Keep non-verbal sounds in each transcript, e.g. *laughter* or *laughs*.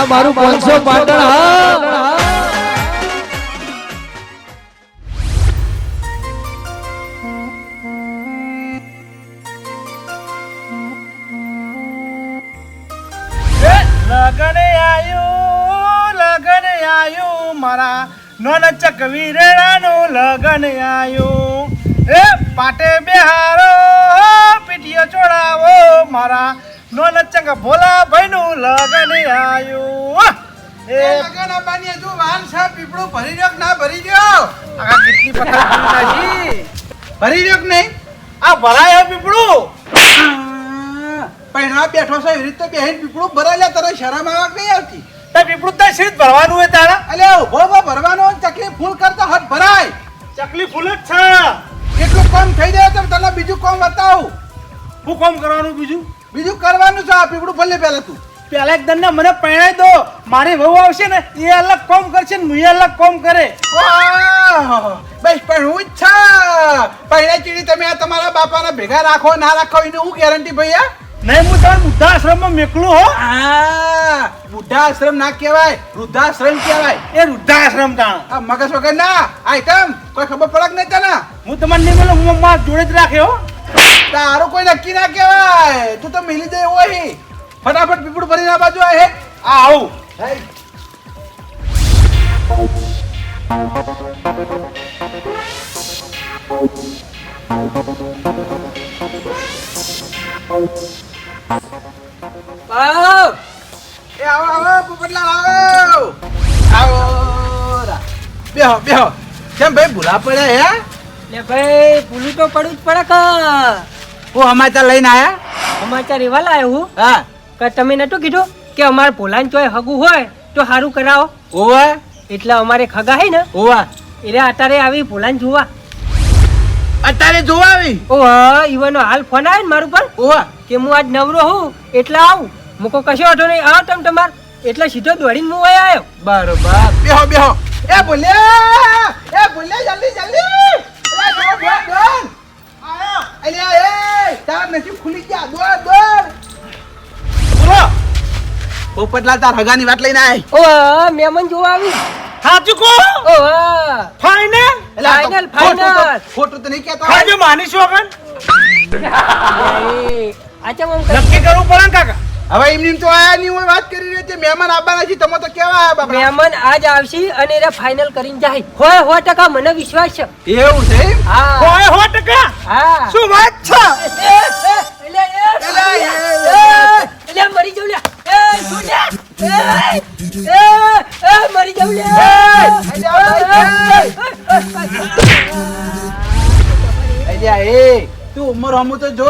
આ મારું પાંચસો પાટણ લગન આયું લગન આયું, મારા નોન ચકવીરણાનું લગન આયું. એ, પાટે બેહારો પીટીઓ ચોડાવો, મારા નોન ચક ભોલા ભાઈનું લગન આયું. એ લગન અબાની હજુ વાન છે પીપળું ભરી રહ્યો ના ભરી રહ્યો? આ કેટલી પથારી. ભરી રહ્યો નહીં? આ ભરાય પીપળું? પૈણવા બેઠો છે એવી રીતે બેહીને પીપળું ભરાયેલા તને શરમ આવક નહીં આવતી? તે પીપળું તો સીધ ભરવાનું હોય તારા. અલે ઊભો ઊભો ભરવાનો ચકલી ફૂલ કરતા હટ ભરાય. ચકલી ફૂલ જ છે. એટલું કામ થઈ જાય તો તને બીજું કામ બતાવું. હું કામ કરવાનું બીજું? બીજું કરવાનું છે આ પીપળું ભલે પહેલા તું. પહેલા એક દંડ મને પરણાઈ દો. મારી વહુ આવશે ને એ અલગ કોમ કરશે ને હું અલગ કોમ કરે! બસ પણ હું જ છે. પહેલા ચીડી તમે આ તમારા બાપાને ભેગા રાખો ના રાખો એની હું ગેરંટી ભૈયા નહીં હું તાર વૃદ્ધા આશ્રમમાં મેકલું હો. આ વૃદ્ધાશ્રમ ના કહેવાય વૃદ્ધાશ્રમ કહેવાય. એ વૃદ્ધા આશ્રમ તાણ. આ મગજ વગર ના આઈટમ કોઈ ખબર પડક નહીં તને? હું તમને નહીં બોલું હું મારા જોડે જ રાખ્યો તારું કોઈ નક્કી ના કહેવાય. તું તો મિલી દે હોય ફટાફટ પીપળું ભરીને આ બાજુ આ હેઠ આ આવું. એ આવો આવો. આવો રા. બેહો બેહો. કેમ ભાઈ ભૂલા પડ્યા હે? લે ભાઈ ભૂલું તો પડવું જ પડે કે. હું સમાચાર લઈને આયા? સમાચાર એવા લાયો હું? હા. કે તમે નતું કીધું કે અમારે ભોલાન ચોય હગું હોય તો સારું કરાવો. ઓવા એટલે અમારે ખગા હે ને ઓવા એટલે અત્યારે આવી ભોલાન જોવા. અત્યારે જોવા આવી? ઓ ઈવનો હાલ ફોન આવે ને મારું પર? ઓવા કે હું આજ નવરો હું એટલે આવું. મૂકો કશો વાંધો નહીં. આવો તમે તમાર. એટલે સીધો દોડીને હું આવ્યો. બરોબર. બેહો બેહો. એ બોલ્યા. એ બોલ્યા જલ્દી જલ્દી. અલ્યા એ તાર નસીબ ખુલી ગયા. દોડ દોડ. બોલો. પોપટલાલ તાર હગાની વાત લઈને આય. ઓ મેમન જોવા આવી. સાચું કો ઓ ફાઇનલ ફાઇનલ ફાઇનલ ખોટું તો- નહીં કહેતા. ખાજો માનીશું અગન એ, આ ચમ નક્કી કરવું પડે કાકા. હવે એમની તો આયા નહીં હોય વાત કરી રહી છે મહેમાન આવવાના છે તમે તો કેવા આયા બાપા મહેમાન આજ આવશે અને એને ફાઇનલ કરીને જાય. હોય હો ટકા મને વિશ્વાસ છે. એવું છે હા. હોય હો ટકા? હા. શું વાત છે? એ, એ, એટલે, એ, એ, એ, એટલે મરી જાઉં લ્યા. એ, શું? એ, એ, એ, મરી જાઉં લ્યા. અલ્યા એ. તું ઉંમર હમું તો જો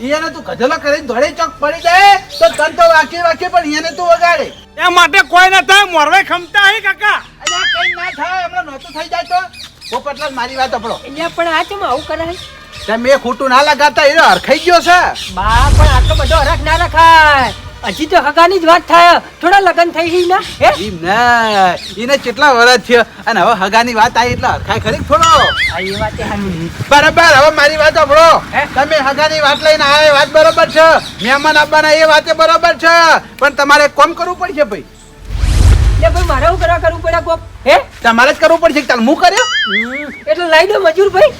ઈયાને તું ગધેલો કરીને ધોળે ચોક પડી જાય તો તન તો વાકી વાકી પણ ઈયાને તું વગાડે. એ માટે કોઈ ના થાય મોરવે ખમતા હે કાકા. અલ્યા કઈ ના થાય હમણાં નહોતું થઈ જાય તો. પોપટલાલ મારી વાત આપણો એટલે પણ આ ચમ આવું કરે તમે ખોટું ના લગાતા એ હરખાઈ ગયો છે. બા પણ આટલો બધો હરખ ના રખાય હજી તો હગાની જ વાત થાય. થોડા લગન થઈ ગઈ ના? હે? ના એને કેટલા વર્ષ થયો? અને હવે હગાની વાત આવી એટલે હરખાય ખરી થોડો. આ એ વાત બરાબર હવે મારી વાત સાંભળો? તમે હગાની વાત લઈને આવે વાત બરાબર છે. મહેમાન આવવાના એ વાતે બરાબર છે. પણ તમારે કોમ કરવું પડશે ભાઈ. એટલે ભાઈ મારે ઉપર કરવા કરવું પડે કોક? હે? તમારે જ કરવું પડશે ચાલ હું કર્યો? એટલે લઈ દો મજૂર ભાઈ.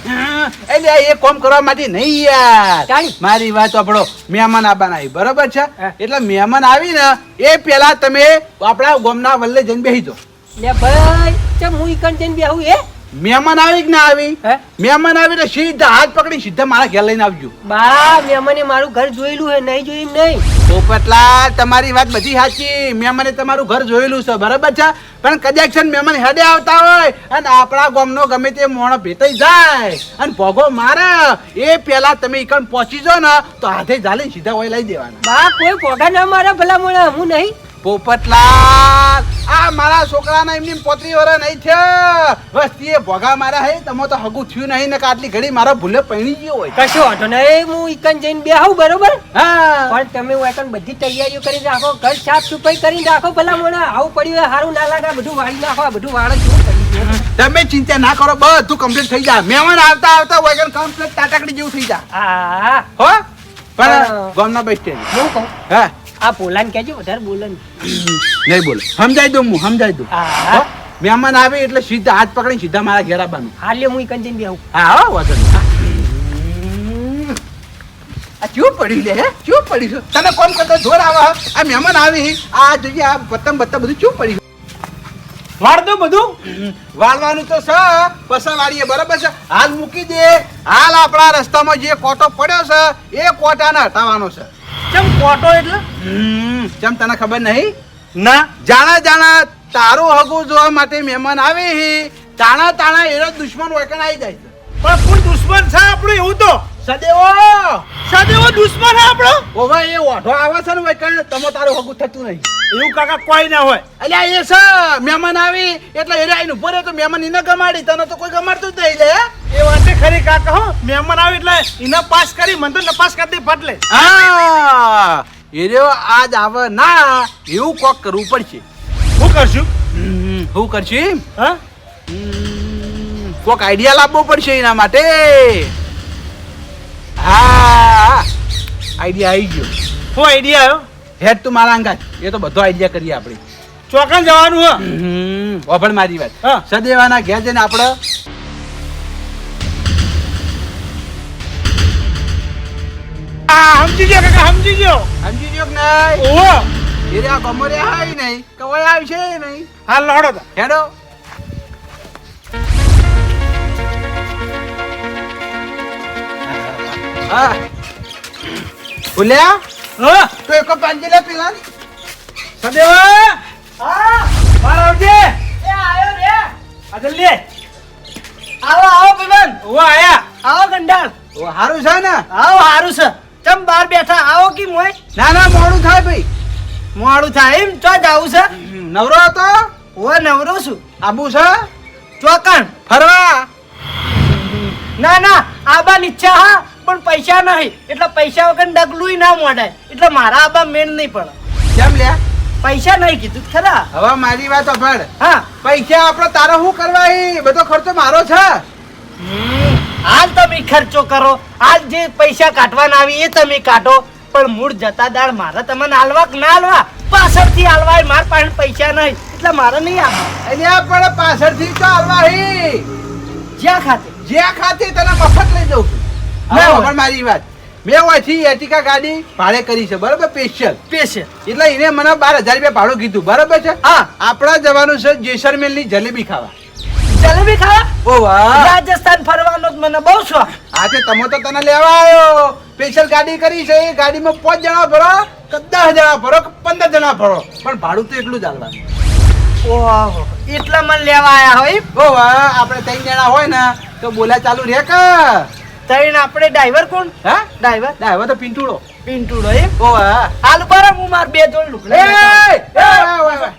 એટલે એ કોમ કરવા માટે નહીં યાર. મારી વાત આપણો મહેમાન આવવાના આવી બરોબર છે? એટલે મહેમાન આવી ને એ પેલા તમે આપણા ગોમના વલ્લે જઈને બેસી દો લે ભાઈ ચમ હું ઈકન જઈને બેહું હે? મહેમાન આવી કે ના આવી? હે? મહેમાન આવી સીધા હાથ પકડી સીધા મારા ઘેર લઈને આવજો. બા મહેમાને મારું ઘર જોયેલું હે નહીં જોયું નહીં? પોપટલાલ તમારી વાત બધી સાચી. મહેમાને તમારું ઘર જોયેલું છે બરાબર છે? પણ કદાચ છે મહેમાન હેડે આવતા હોય અને આપણા ગામનો ગમે તે મોણો ભેટાઈ જાય અને ભોગો મારે એ પેલા તમે એકણ પહોંચી જાઓ ને તો હાથે ઝાલી સીધા હોય લઈ દેવાના. બા કોઈ ભોગા ના મારા ભલા મોણા હું નહીં? પોપટલાલ! આ મારા છોકરાના એમની પોતરી વર નહીં છે એ ભોગા મારા હે. તમે તો હગું થયું નહીં ને આટલી ઘડી મારો ભૂલે પૈણી ગયો હોય. કશો વાંધો નહીં. હું ઈકન જઈને બેહું બરોબર? હા. પણ તમે એકન બધી તૈયારીઓ કરી રાખો ઘર સાફ સફાઈ કરી રાખો ભલા મોણા આવું પડ્યું હોય સારું ના લાગે બધું વાળી નાખો આ બધું વાળ શું કરી તમે ચિંતા ના કરો બધું કમ્પ્લીટ થઈ જાય. મહેમાન આવતા આવતા વગર કમ્પ્લીટ તાટાકડી જેવું થઈ જાય. હા. હો? પણ હા. ગામના બેસ્ટ હું કહું? હા. આ પોલાને કહેજો વધારે બોલે નહીં. બોલો. સમજાઈ દઉં હું સમજાઈ દઉં. મહેમાન આવે એટલે સીધા હાથ પકડીને સીધા મારા ઘેર આવવાનું. હાલે હું કંચન બી આવું હા હો વાંધો આ ચૂપ પડી લે ચૂપ પડી છે. તને કોમ કરતો જોર આવે આ મહેમાન આવી. આ જોઈએ આ પતંગ બત્તંગ બધું ચૂપ પડી વાળ દો બધું? વાળવાનું તો છે. પસા વાળીએ બરાબર છે. હાલ મૂકી દે. હાલ આપણા રસ્તામાં જે કોટો પડ્યો છે એ કોટાને હટાવવાનો છે. કેમ કોટો એટલે? હમ, કેમ તને ખબર નહીં? ના જાણા જાણા તારું હગું જોવા માટે મહેમાન આવે હે. તાણા તાણા એનો દુશ્મન વળકણ આવી જાય પણ કોણ દુશ્મન છે આપણું? એવું તો સદેવો! સદેવો દુશ્મન હે આપણો? ઓવા એ ઓઢો આવે છે ને વળકણ તમે તારું હગું થતું નહીં. એવું કાકા કોઈ ના હોય. અલ્યા એ છે મહેમાન આવી એટલે એરે આઈને ઊભો તો મહેમાન એને ગમાડી તને તો કોઈ ગમાડતું જ નહીં લે એ વાતે ખરી કાકા હો. મહેમાન આવી એટલે એને પાસ કરી મને તો નપાસ કરી દે ફાટલે હા એ રહ્યો આજ આવે ના એવું કોક કરવું પડશે. શું કરશું? હું કરશે હા? કોક આઈડિયા લાવવો પડશે એના માટે. હા આઈડિયા આવી ગયો. શું આઈડિયા આવ્યો? હેડ તું મારા અંગાજ એ તો બધો આઈડિયા કરીએ આપણે. ચોકન જવાનું હા. હમ, મારી વાત. હા. સદેવાના ઘેર જઈને આપણે આ સમજી ગયો કાકા સમજી ગયો. સમજી ગયો કે નહીં? ઓહો. એ રહ્યા ગમરે હાય નહીં. કવાય આવશે નહીં. હાલ લોડો હેડો. હા. ભૂલ્યા હા? તો એક પાંચી લે પેલા સદેવા? હા. બહાર આવજે. એ આયો રે. આ જલ્દી. આવો આવો પવન ઓહો આયા. આવો ગંડાળ. ઓ હારું છે ને? આવો હારું છે. ચમ બહાર બેઠા? આવો કે મોય ના ના મોડું થાય ભાઈ. મોડું થાય એમ? ચો જાવું છે? નવરો હતો? ઓ નવરો છું. આબુ છે? ચોકણ. ફરવા. ના ના આબાની ઈચ્છા હા. પણ પૈસા નહીં. એટલે પૈસા વગર ડગલું ના મોડાય એટલે મારા આબા મેન નહીં પડે. કેમ લે પૈસા નહીં કીધું ખરા? હવે મારી વાત અભડ હા. પૈસા આપણો તારો શું કરવા? બધો ખર્ચો મારો છે. હાલ તમે ખર્ચો કરો. આજ જે પૈસા કાઢવાના આવી એ તમે કાઢો. પણ મૂળ જતા દાળ મારે તમને હાલવા કે ના હાલવા? પાછળથી હાલવા માર પાસે પૈસા નહીં. એટલે મારે નહીં આવે અહીંયા પણ પાછળથી તો હાલવા જ્યાં ખાતે. જ્યાં ખાતે તને મફત લઈ જઉં છું. ના પણ મારી વાત. મેં અહીંથી એર્ટિકા ગાડી ભાડે કરી છે બરાબર? સ્પેશિયલ સ્પેશિયલ એટલે એને મને બાર હજાર રૂપિયા ભાડું કીધું બરાબર છે? હા. આપણા જવાનું છે જેસલમેરની જલેબી ખાવા. જલેબી ખાવા? ઓ વાહ. રાજસ્થાન ફરવાનો મને બહુ શોખ. આજે તમે તો તને લેવા આવ્યો. સ્પેશિયલ ગાડી કરી છે એ ગાડીમાં પાંચ જણા ભરો કે દસ જણા ભરો કે પંદર જણા ભરો પણ ભાડું તો એટલું જ આલવાનું ઓહો એટલા મને લેવા આવ્યા હોય ઓ વાહ આપણે ત્રણ જણા હોય ને તો બોલા ચાલુ રે કે તઈને આપણે ડ્રાઈવર કોણ? હા? ડ્રાઈવર? ડ્રાઈવર તો પિન્ટુડો. પિન્ટુડો એમ? ઓ હા. હાલ બરાબર હું માર બે જોડ એ લુકડા એ.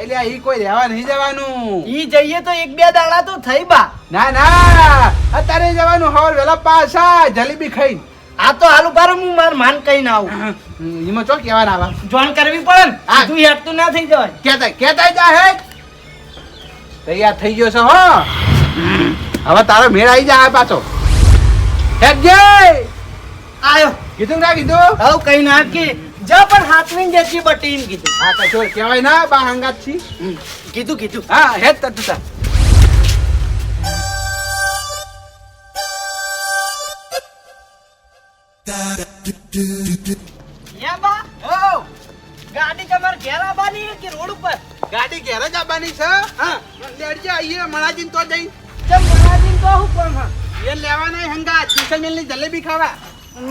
એટલે ઈ કોઈ રહેવા નહીં જવાનું. ઈ જઈએ તો એક બે દાડા તો થઈ બા. ના ના. અત્યારે જવાનું હવે વેલા પાછા જલેબી ખાઈ આ તો હાલ બરાબર હું માર માન કઈ ના આવું એમાં ચો કેવા આવા. જોઈન કરવી પડે ને હા. તું હેઠતું ના થઈ જવાય. કેતા કેતા જા હે. તૈયાર થઈ ગયો છે હો. હવે તારો મેળ આવી જાય પાછો. હેડ જય આયો. કીધું ના કીધું? હવ કઈ ના કે જા પણ હાથવીને જતી બટી એમ કીધું. હા તો જો કહેવાય ના બા હંગાત છી. કીધું કીધું. હા હેડ તત તા. યા બા. ઓ ગાડી તમારે ઘેર આવવાની કે રોડ ઉપર? ગાડી ઘેર જ આવવાની છે. હા. લેડજે આઈએ મણાજીન તો જઈ ચમ મણાજીન તો હું કોમ હા? એ લેવાના હંગાત જેસલમેરની જલેબી ખાવા.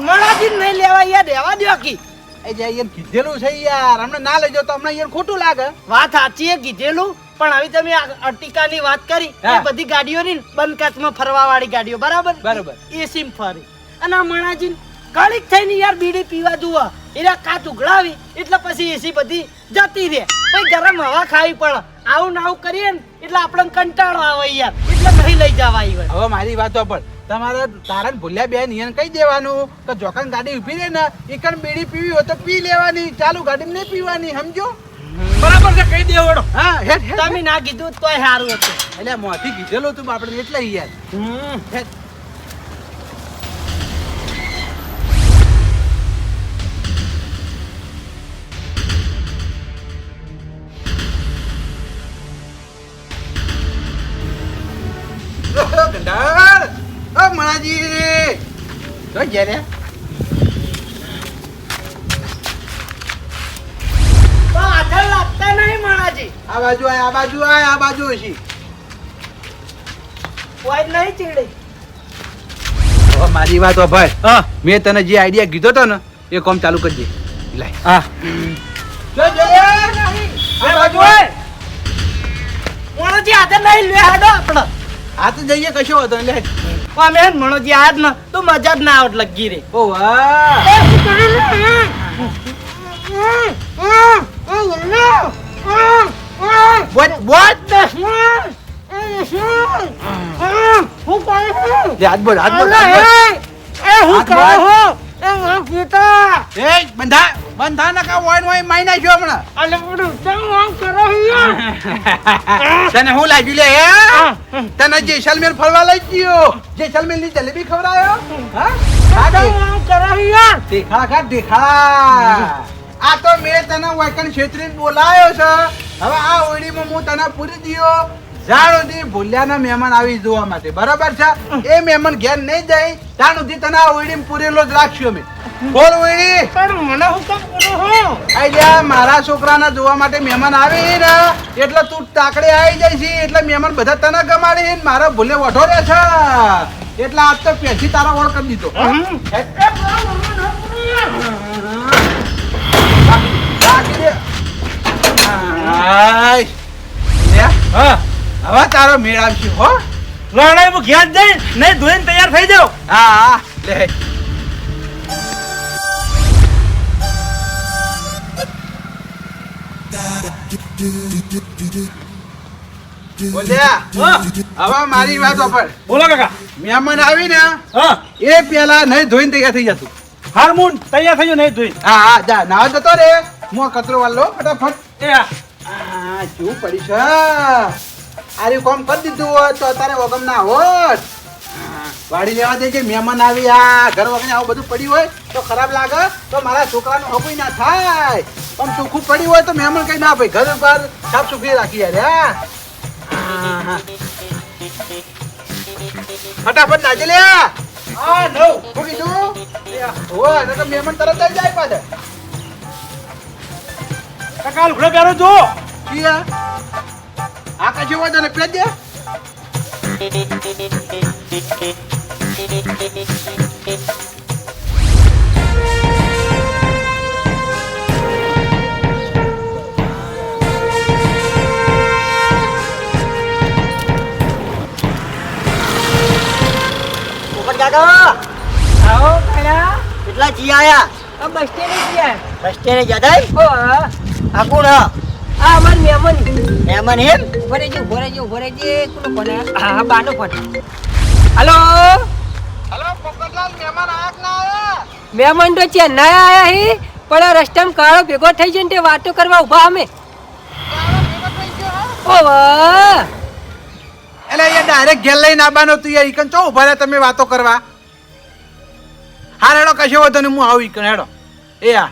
મણાજીન નહીં લેવા યાર રહેવા દ્યો કી એ જે યાર કીધેલું છે યાર હમણે ના લઈ જાવ તો યાર ખોટું લાગે. વાત સાચી એ કીધેલું. પણ આવી તમે આ અર્ટિકાની વાત કરી એ બધી ગાડીઓની બંધ કાચમાં ફરવા વાળી ગાડીઓ બરાબર? બરાબર. એ સીમ ફરી અને આ મણાજી કડીક થઈને યાર બીડી પીવા જુઓ. એના કાચ ઉઘડાવી એટલે પછી એસી બધી જતી રહે. પછી ગરમ હવા ખાવી પડે. આવું ને આવું કરીએ ને એટલે આપણને કંટાળો આવે યાર. એટલે નહીં લઈ જવા હોય હવે મારી વાતો પણ તમારે તારણ ભૂલ્યા બેન ઈયન કહી દેવાનું કે જોકન ગાડી ઊભી રહે ને ઈકન બીડી પીવી હોય તો પી લેવાની ચાલુ ગાડી નહીં પીવાની સમજો? બરાબર છે કહી દેવડો હા હેડ તમે ના કીધું તોય સારું હતું. એટલે મોથી કીધેલું તું આપણે એટલે યાર. હેડ. તો લાગતા આ બાજુ આય આ બાજુ આય આ બાજુ છે કોઈ નહીં ચીડે. હવે મારી વાત ભાઈ. હા. મેં તને જે આઈડિયા કીધો તો ને એ કામ ચાલુ કરજે. લાય હા. જો જો આ બાજુ આય. કોણ જે આગળ નહીં લે હાડો આપણે. આ તો જઈએ કશો હતો લે. અમે હે માણાજી આજ ન તો મજા જ ના આવત લગી રે ઓ વાહ બોટ બોટ લે હાથ બોલ હાથ બોલ એ હું કોણ બોલ. એ બંધા બંધા ના કા વાઈન વાઈન માઈ નાખ્યો હમણાં. *laughs* તને હું લાગ્યું લે હે? તને જેસલમેર ફરવા લઈ ગયો જેસલમેરની જલેબી ખવડાયો? હા? ખા દે. દેખા ખા દેખા આ તો મેં તને વાયકણ છેતરીને બોલાયો છે. હવે આ ઓડીમાં હું તને પૂરી દિયો. જાણ સુધી ભૂલ્યાના મહેમાન આવી જોવા માટે. બરાબર છે? એ મહેમાન ઘેર નહીં જાય ત્યાં સુધી તને આ ઓડીમાં પૂરેલો જ રાખશું અમે. બોલ ઓડી મને હુકમ કેમ કરો હો? આઈડિયા મારા છોકરાના જોવા માટે મહેમાન આવે ને એટલે તું તાકડે આવી જાય છે એટલે મહેમાન બધા તને ગમાડે છે ને મારો ભૂલે વઢો રે છે. એટલે આજ તો પેથી તારા ઓળ કરી દીધો. બાકી દે. હા. હવે તારો મેળ આવશે હો. લડાઈ હું ઘેર જઈ નહીં ધોઈને તૈયાર થઈ જાવ હા હા. લે હવે મારી વાત પર બોલો કાકા. મહેમાન આવી ને હા. એ પેલા નહીં ધોઈને તૈયાર થઈ જતું હારમોન તૈયાર થઈ જાવ નહીં ધોઈને. હા હા જા નાવા જતો રે. હું કચરો વાળ ફટાફટ. એ હા. શું પડી છે? આરે કોમ કરી દીધું હોત તો અત્યારે વગમ ના હોત. હા, વાડી લેવા દે કે મહેમાન આવી આ ઘર વગને આવું બધું પડ્યું હોય તો ખરાબ લાગે. તો મારા છોકરાનું હકુઈ ના થાય. પણ ચોખ્ખું પડ્યું હોય તો મહેમાન કઈ ના ભાઈ ઘર બહાર સાફ સુખી રાખી યાર હા. હા હા. ફટાફટ નાચી લે હા. નવ. શું કીધું? હોય તો મહેમાન તરત જ જાય પાછળ. કાકા લુગડા પહેરો જો. છીએ આ કશું હોય તને પેજ દે પોપટ કાકા આવો કાળા કેટલા જી આયા આ બસ સ્ટેન્ડ ગયા બસ સ્ટેન્ડે જતા ઓ હા આ કોણ હ? આ અમાર મહેમાન મહેમાન એમ ભરે જો ભરે જો ભરે જે કોનો ફોન? હા હા બાનો ફોન હલો? હલો પોપટલાલ મહેમાન આયા કે ના આયા? મહેમાન તો ચેન્નાઈ આયા હી પણ રસ્તમ કાળો ભેગો થઈ જાય ને તે વાતો કરવા ઊભા અમે. ઓ વાહ. એટલે એ ડાયરેક્ટ ઘેર લઈને આવવાનો તું યાર ઈકન ચો ઊભા રહ્યા તમે વાતો કરવા? હાર હેડો કશો વધો ને હું આવું ઈકન હેડો. એ આ.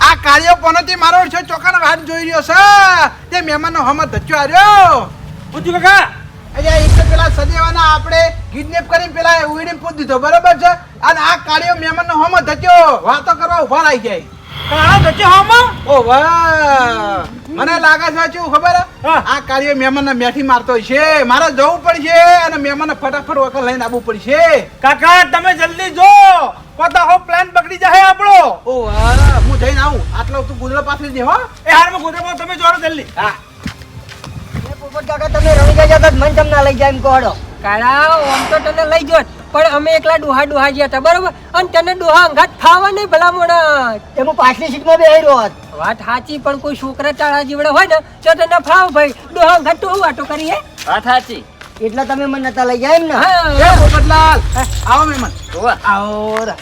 આ કાર્યો પોનોથી મારો છે ચોકાનો વાત જોઈ રહ્યો છે. તે મહેમાનનો હમત ધચ્યો આર્યો. પૂછ્યું કાકા. અરે એક તો પેલા સદેવાના આપણે કિડનેપ કરીને પેલા ઉડીને પૂછ દીધો બરોબર છે? અને આ કાર્યો મહેમાનનો હમ ધચ્યો વાતો કરવા ઊભા રહી જાય. કાળો ધચ્યો હમ ઓ વાહ. મને લાગે છે શું ખબર? હે? હા. આ કાર્ય મહેમાનને મેઠી મારતો છે. મારે જવું પડશે અને મહેમાનને ફટાફટ વખત લઈને આવવું પડશે. કાકા તમે જલ્દી જો. કોતા હો પ્લાન બગડી જાય આપણો. ઓ વાહ હું જઈને આવું. આટલો તું ગુજરો પાસે દે હો. એ હારમાં ગુજરાત તમે જોડો જલ્દી. હા. એ પોપટ કાકા તમે રમી ગયા જતા મને તમને લઈ જાય એમ કહો કાળા ઓમ તો તને લઈ જોત. પણ અમે એકલા ડોહા ડોહા ગયા હતા બરોબર? અને તને ડોહા અંગાત ખાવા નહીં ભલા મોણા એમ હું પાછલી સીટમાં બેહી રહ્યો વાત સાચી પણ કોઈ છોકરા ચાળા જીવડે હોય ને તો તને ફાવ ભાઈ. ડોહા અંગાત તો વાટો કરીએ વાત સાચી. એટલે તમે મને નતા લઈ જાય એમ ને? હા પોપટલાલ આવો મહેમાન. આવો રા.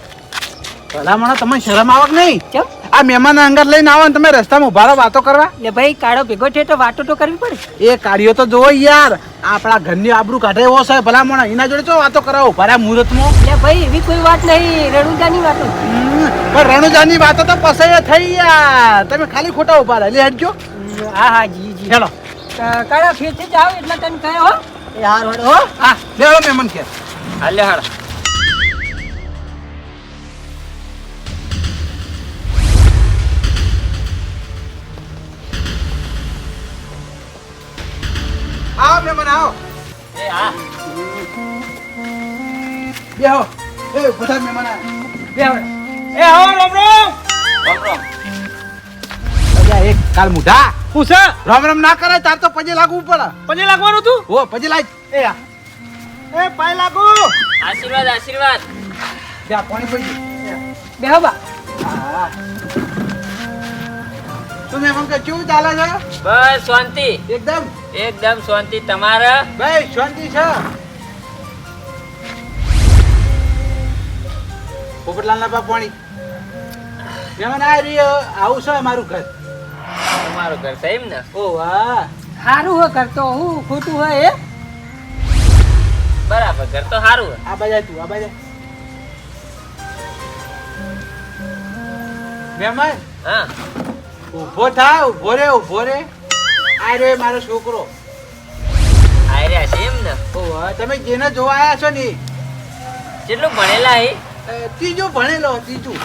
ભલા માણસ તમને શરમ આવક નહીં? ચમ આ મહેમાન અંગત લઈને આવો ને તમે રસ્તામાં ઊભા રહો વાતો કરવા. લે ભાઈ કાળો ભેગો થયો તો વાતો તો કરવી પડે. એ કાર્યો તો જોવો યાર આપણા ઘરની આબરૂ કાઢે એવો છે ભલા મોણા એના જોડે જો વાતો કરાવો ભરા મુહૂર્તમાં. લે ભાઈ એવી કોઈ વાત નહીં રણુજાની વાતો. હમ, પણ રણુજાની વાતો તો પસાય થઈ યાર. તમે ખાલી ખોટા ઊભા રહે લે હટજો હા હા જી જી. હેલો. કાળા ફેરથી જાવ એટલે તને કહે હો. એ હાર હો. હા લેવો મહેમાન કે. હાલે. હાડ આવો મહેમાન આવો. એ હા. બેહો એ બધા મહેમાન બેહો એ આવો રામ રામ. રામ રામ. અલ્યા એક કાલ મુઢા. પૂછે રામ રામ ના કરે તાર તો પજે લાગવું પડે. પજે લાગવાનું તું હો પજે લાગ. એ આ. એ પાય લાગુ. આશીર્વાદ આશીર્વાદ. બે પાણી પડી બેહો બા હા. તું મહેમાન કે કેવું ચાલે છે? બસ શાંતિ. એકદમ. એકદમ શાંતિ તમારે? ભાઈ શાંતિ છે. પોપટલાલના બાપ પાણી. મહેમાન આ રહ્યો આવું છે અમારું ઘર. તમારું ઘર છે એમ ને? ઓ વાહ હારું હો તો હું ખોટું હોય એ? બરાબર ઘર તો સારું હે. આ બાજા તું આ બાજા મહેમાન હા. ઊભો થા ઊભો રે ઊભો રે. આ રે મારો છોકરો. આયર્યા છે એમ ને? ઓ તમે જેને જોવા આવ્યા છો ને કેટલું ભણેલા એ ત્રીજું ભણેલો ત્રીજું.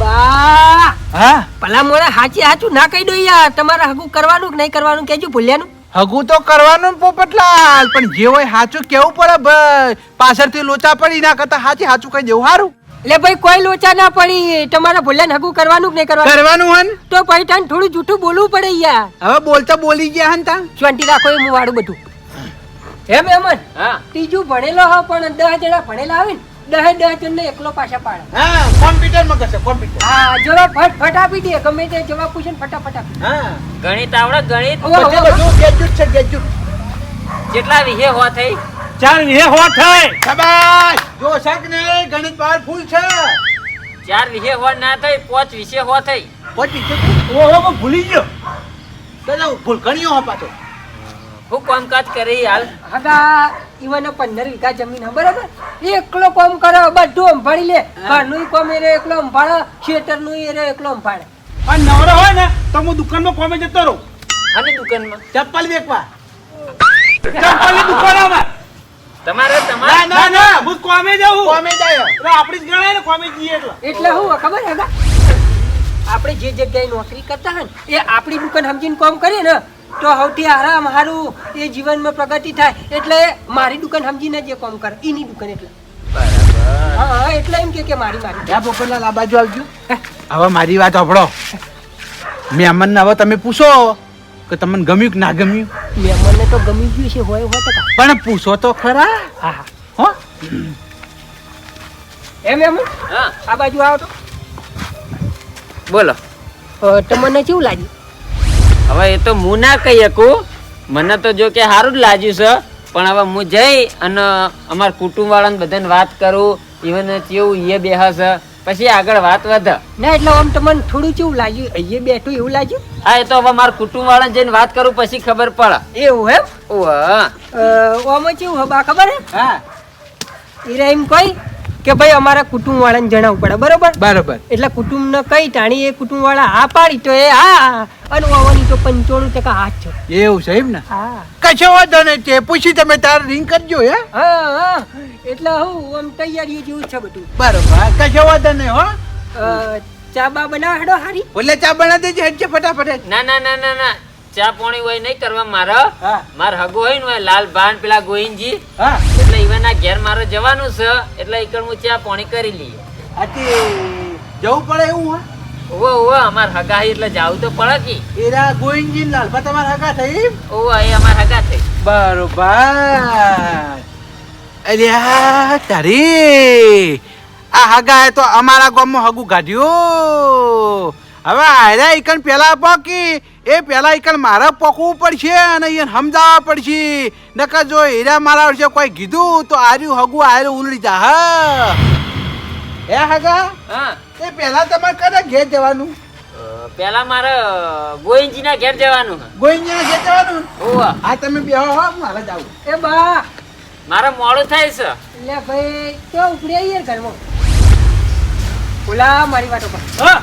બા! હા? ભલા મોડા હાચી હાચું ના કહી દો યાર. તમારે હગું કરવાનું કે નહીં કરવાનું કેજો ભૂલ્યાનું. હગું તો કરવાનું પોપટલાલ પણ જે હોય સાચું કેવું પડે ભાઈ? પાછળથી લોચા પડી ના કરતા હાચી સાચું કઈ દેવું સારું એટલે ભાઈ કોઈ લોચા ના પડી. તમારા ભૂલ્યાને હગું કરવાનું કે નહીં કરવાનું? કરવાનું હન? તો ભાઈ તને થોડું જૂઠું બોલવું પડે યાર. હવે બોલતા બોલી ગયા હન તા ચોંટી રાખો એ હું વાળું બધું. એમ એમ હા. ત્રીજું ભણેલો હા પણ દસ જણા ભણેલા આવે ને દહે દસ જણને એકલો પાછા પાડે. હા કોમ્પ્યુટરમાં કરશે કોમ્પ્યુટર. હા જવાબ ફટ ફટ આપી દે ગમે તે જવાબ પૂછે ને ફટાફટ આપી હા. ગણિત આવડે ગણિત બધું ગેજ્યુટ છે ગેજ્યુટ જેટલા વિહે હો થઈ? ચાર વિહે હો. થાય શાબાશ! જો શક ને ગણિત પાવરફુલ છે. ચાર વિહે હો ના થઈ પાંચ વિશે હો થઈ. પચી છે ઓ હો ભૂલી ગયો. તો ભૂલ ઘણીઓ હો પાછો. હું કામકાજ કરે હાલ. હગા ઈવન પંદર વીઘા જમીન હે બરાબર? એકલો કોમ કરે બધું સંભાળી લે. ઘરનું કોમ એ રહ્યો એકલો સંભાળે ખેતરનું એ રહ્યો એકલો સંભાળે. અને નવરો હોય ને તો હું દુકાનમાં કોમે જતો રહું. આની દુકાનમાં? ચપ્પલ વેકવા. દુકાન દુકાનમાં તમારે તમારે ના ના હું કોમે જાઉં. કોમે જાય. એટલે આપણી જ ગણાય ને કોમે જઈએ એટલે. એટલે હું ખબર હગા આપણે જે જગ્યાએ નોકરી કરતા હોય ને એ આપણી દુકાન સમજીને કામ કરીએ ને તો સૌથી આરામ સારું એ જીવનમાં પ્રગતિ થાય. એટલે મારી દુકાન સમજીને જે કામ કરે એની દુકાન એટલે. બરાબર. હા હા એટલે એમ કે કે મારી મારી. ત્યાં પોપટલાલ આ બાજુ આવજો. હવે મારી વાત સાંભળો. મહેમાનને હવે તમે પૂછો. કે તમને ગમ્યું કે ના ગમ્યું? મને તો ગમી ગયું છે હોય હોય ટકા પણ પૂછો તો ખરા. હા હા. હો? એમ એમ? હા. આ બાજુ આવો તો. બોલો. તમને કેવું લાગ્યું? હવે એ તો હું ના કહી શકું. મને તો જો કે સારું જ લાગ્યું છે. પણ હવે હું જઈ અને અમારા કુટુંબ વાળાને બધાને વાત કરું. ઇવન કેવું એ બેહ છે પછી આગળ વાત વધે. ના એટલે આમ તમને થોડું કેવું લાગ્યું? અહીંયા બેઠું એવું લાગ્યું? હા એ તો હવે મારા કુટુંબ વાળાને જઈને વાત કરું પછી ખબર પડે. એવું એમ? ઓહ આમાં કેવું હબા ખબર હે હા. ઈરા એમ કહી કે ભાઈ અમારા કુટુંબ વાળાને જણાવવું પડે બરોબર? બરોબર. એટલે કુટુંબને કઈ ટાણી એ કુટુંબ વાળા હા પાડી તો એ હા અને ઓવાની તો પંચોણું ટકા હાથ છે. એવું છે એમ ને? હા. કશો વાંધો નહીં તે પૂછી તમે તાર રિંગ કરજો હે? હા હા. એટલે હું આમ તૈયારીઓ જેવું છે બધું. બરોબર કશો વાંધો નહીં હો. ચા બા બનાવ હેડો હારી. બોલે ચા બના દેજે હેડજે ફટાફટ ના ના ના ના ના. ચા પાણી હોય નહીં કરવા મારે. માર હગો હોય ને હોય લાલ ભાન પેલા ગોવિંદજી. હા. એટલે ઈવાના ઘેર મારે જવાનું છે એટલે એકડ હું ચા પાણી કરી લઈએ. જવું પડે એવું હા? ઓવો ઓવો અમાર હગા એટલે જાવું તો પડે કે. એરા ગોવિંદજી લાલ પણ તમાર હગા થઈ ઓવો એ અમાર હગા થઈ. બરોબર. અલ્યા તારી. આ હગા તો અમારા ગામમાં હગું કાઢ્યું હવે આયરા ઈકણ પેલા પોકી એ પહેલાં એકલ મારે પોકવું પડશે અને એને સમજાવવા પડશે. નકર જો હીરા મારા વર્ષે કોઈ કીધું તો આર્યું હગું આર્યું ઉલડી જા હા હે હગા? હા. એ પહેલા તમારે કદાચ ઘેર જવાનું? પહેલા પેલા મારે ગોવિંદજીના ઘેર જવાનું છે ગોઈન્યા ઘેર જવાનું? ઓવો આ તમે બેહો હો મારે જાવું એ બા. મારે મોડું થાય છે. એટલે ભાઈ તો ઉપડી આવીએ ઘરમાં? ઓલા મારી વાતો પર. હા.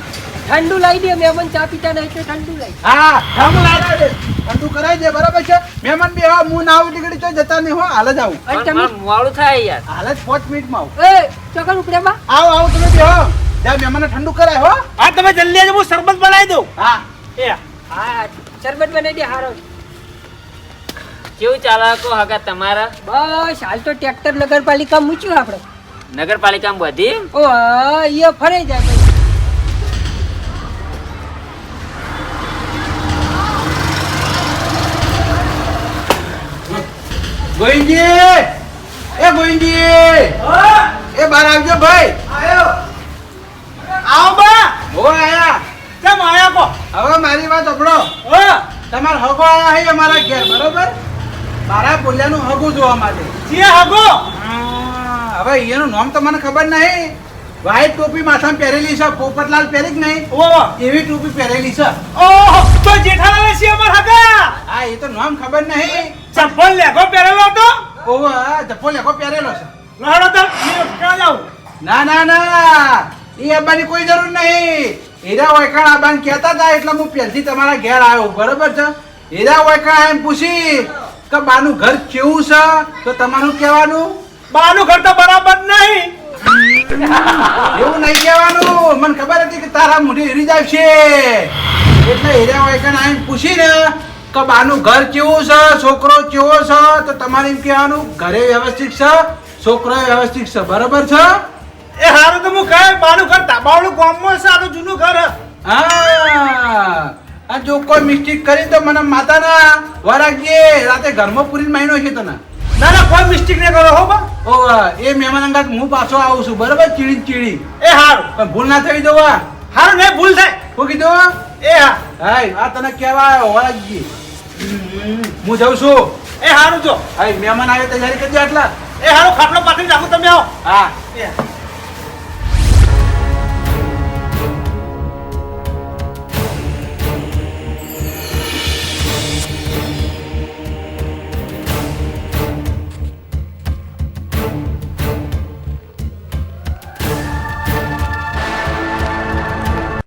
ઠંડુ લાવી દે મહેમાન ચા પીતા નહીં તો ઠંડુ લાવી હા ઠંડુ કરાવી દે. ઠંડુ કરાવી દે બરાબર છે? મહેમાન બે હા હું ના આવું ટીકડી તો જતા નહીં હો હાલ જ આવું. અને તમે મોડું થાય યાર. હાલ જ પાંચ મિનિટમાં આવું. એ ચોકન ઉપડે બા આવો આવો તમે બે હો. જા મહેમાનને ઠંડુ કરાય હો. હા તમે જલ્દી આવજો હું શરબત બનાવી દઉં. હા. એ. હા શરબત બનાવી દે હારો. કેવું ચાલે કો હગા તમારા? બસ હાલ તો ટ્રેક્ટર નગરપાલિકા મૂચ્યું આપણે નગરપાલિકામાં બધી? ઓ એ ફરે જાય પછી. ગોવિંદજી! એ ગોવિંદજી! એ બહાર આવજો ભાઈ. આયો. આવો બા. હો આયા. કેમ આયા કો? હવે મારી વાત સાંભળો. હો. તમાર હગો આયા હે અમારા ઘેર બરોબર? મારા બોલ્યાનું હગું જોવા માટે. જે હગો? હવે એનું નામ તો મને ખબર નહીં. વ્હાઈટ ટોપી માથામાં પહેરેલી છે પોપટલાલ પહેરી જ નહીં? ઓ એવી ટોપી પહેરેલી છે. ઓહો તો જેઠાલાલ છે અમાર હગા. હા એ તો નામ ખબર નહીં. ચપ્પલ લેગો પહેરેલો હતો? ઓહો જપ્પો લેખો પહેરેલો છે. લડો તો ક્યાં જાઉં? ના ના ના એ આવવાની કોઈ જરૂર નહીં. હીરા વૈકાણ આબાન કહેતા હતા એટલે હું પહેલથી તમારા ઘેર આવ્યો બરોબર છે? હીરા વૈકાણ એમ પૂછી કે બાનું ઘર કેવું છે? તો તમારું કહેવાનું? બાનું ઘર તો બરાબર નહીં. એવું નહીં કહેવાનું. મને ખબર હતી કે તારા મોઢે હીરી જાય છે એટલે હીરા વૈકાણ આમ પૂછીને કે બાનું ઘર કેવું છે? છોકરો કેવો છે? તો તમારે એમ કહેવાનું ઘરે વ્યવસ્થિત છે છોકરો વ્યવસ્થિત છે. બરોબર છે? એ હારું તો હું કહે બાનું ઘર તાબાવડું ગામમાં છે આ તો જૂનું ઘર હે. આ જો કોઈ મિસ્ટેક કરી તો મને માતાના વરાગીએ રાતે ઘરમાં પૂરીને માયનો છે તને. ના ના કોઈ મિસ્ટેક નહીં કરો હો બા. ઓ એ મહેમાન અંગાત હું પાછો આવું છું. બરાબર? ચીડી ચીડી. એ હારું. પણ ભૂલ ના થઈ જવા હારું નહીં ભૂલ થાય. હું કીધું? એ હા. હા આ તને કહેવાય વરાગી હું જાઉં છું. એ હારું જો. હાય મહેમાન આવે તૈયારી કરજો આટલા. એ હારું ખાટલો પાથરી રાખું તમે આવો. હા.